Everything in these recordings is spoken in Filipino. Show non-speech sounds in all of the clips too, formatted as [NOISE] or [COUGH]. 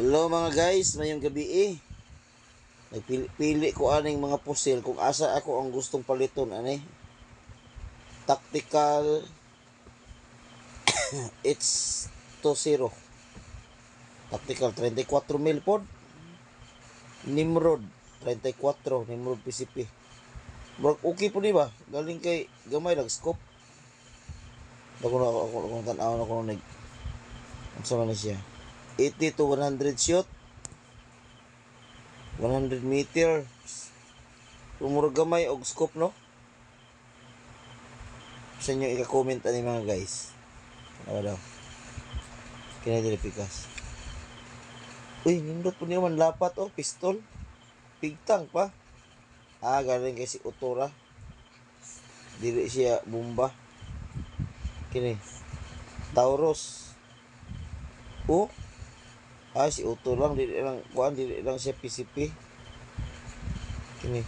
Hello mga guys, mayong gabi eh. Nagpili ko aning mga pusil kung asa ako ang gustong paliton ani. Tactical it's 20. Tactical 34 mil pod. Nimrod 34 Nimrod PCP. Bro, okay po di ba? Galing kay gamay lang scope. Dako na ako ako ako tanaw na ko nag Ano sa man siya? 80 to 100 shot. 100 meter. Umurag gamay og scope no. Sa inyo ika-comment ani mga guys. Ano daw? Kina dili pikas. Uy, nindot po niya man lapat oh, pistol. Pigtang pa. Ah, galing kay si Utora. Dili siya bomba. Kini. Taurus. Oh, Ah, si Uto lang, dili lang, kuan, dili lang siya PCP. Kini.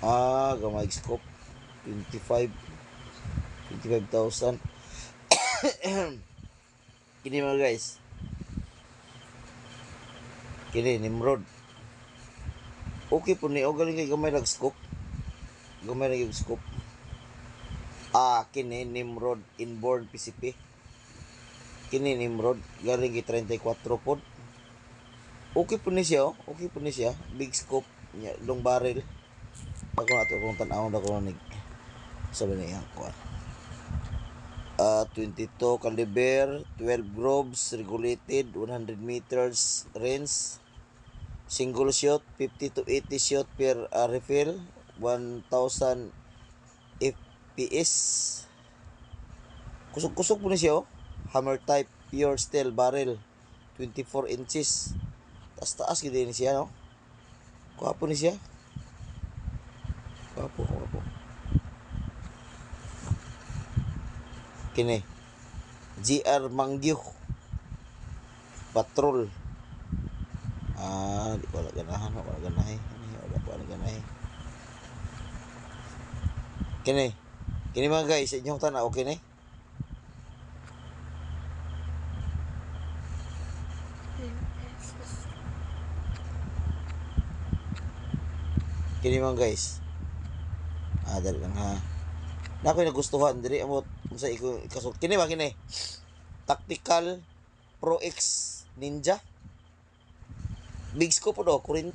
Ah, gamay scope. 25. 25,000. [COUGHS] Kini mga guys. Kini, Nimrod. Okay po ni, o galing kay gamay lang scope. Gamay lang yung scope. Ah, kini, Nimrod inboard PCP kini Nimrod galing gi 34 pod. Okay po ni siya oh. okay po ni siya. Big scope nya long barrel. Ako na to kung tanaw na ko nig sabi niya kuan uh, 22 caliber 12 grobes regulated 100 meters range. Single shot 50 to 80 shot per uh, refill 1000 fps kusog-kusog po ni siya oh hammer type pure steel barrel 24 inches. Taas taas gid ni siya no? Kuwapo ni siya. Kuwapo kuwapo kini GR Manggyuh patrol. Ah di ko wala ganahan wala ganahay wala wala ganahay kini kini mga guys inyong tanaw okay ni Kini mga guys. Ah, dali lang ha. Na ako'y nagustuhan diri amo sa iko ikasot. Kini ba kini? Tactical Pro X Ninja. Big scope po do, 40.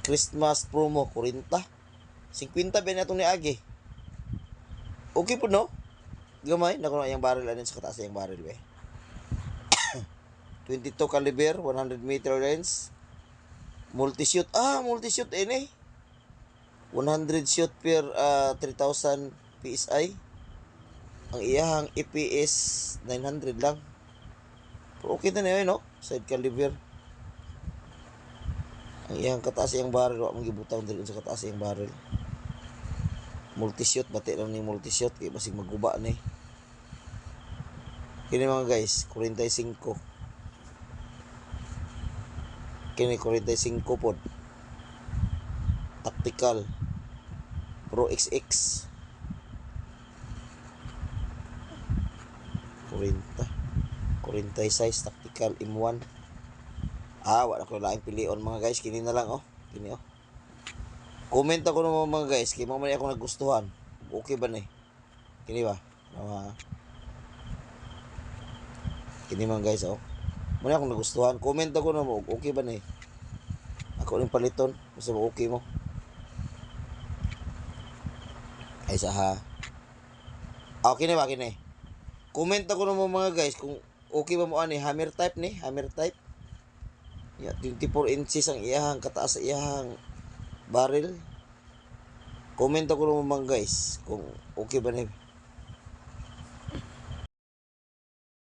Christmas promo 40. 50 ba na ni Agi? Okay po no? Gamay, nakuha yung barrel anin sa kataas yung barrel be. [COUGHS] 22 caliber, 100 meter range, Multi-shoot. Ah, multi-shoot ini. 100 shoot per ah, 3,000 PSI. Ang iyahang EPS 900 lang. Pero okay na niya, no? Side caliber. Ang iyahang kataas yung barrel. Wa mong gibutang dili sa kataas yung barrel. Multi-shoot. Bati lang ni multi-shoot. Kaya basig maguba ni. Kini mga guys, 45 kini 45 pod. Tactical. Pro XX 40 46 tactical M1 ah wala ko laing pilion mga guys. Kini na lang oh. Kini oh. Comment ako ng mga guys kay mo man ako nagustuhan. Okay ba ni kini ba? Mga kini mga guys oh Muna akong nagustuhan. Comment ako na mo, okay ba na eh? Ako rin paliton. Basta mo okay mo. Ay sa ha. Ah, okay na ba? Okay na eh. Comment ako na mo mga guys kung okay ba mo ani hammer type ni, hammer type. Ya, 24 inches ang iyahang kataas sa iyahang barrel. Comment ako na mo mga guys kung okay ba na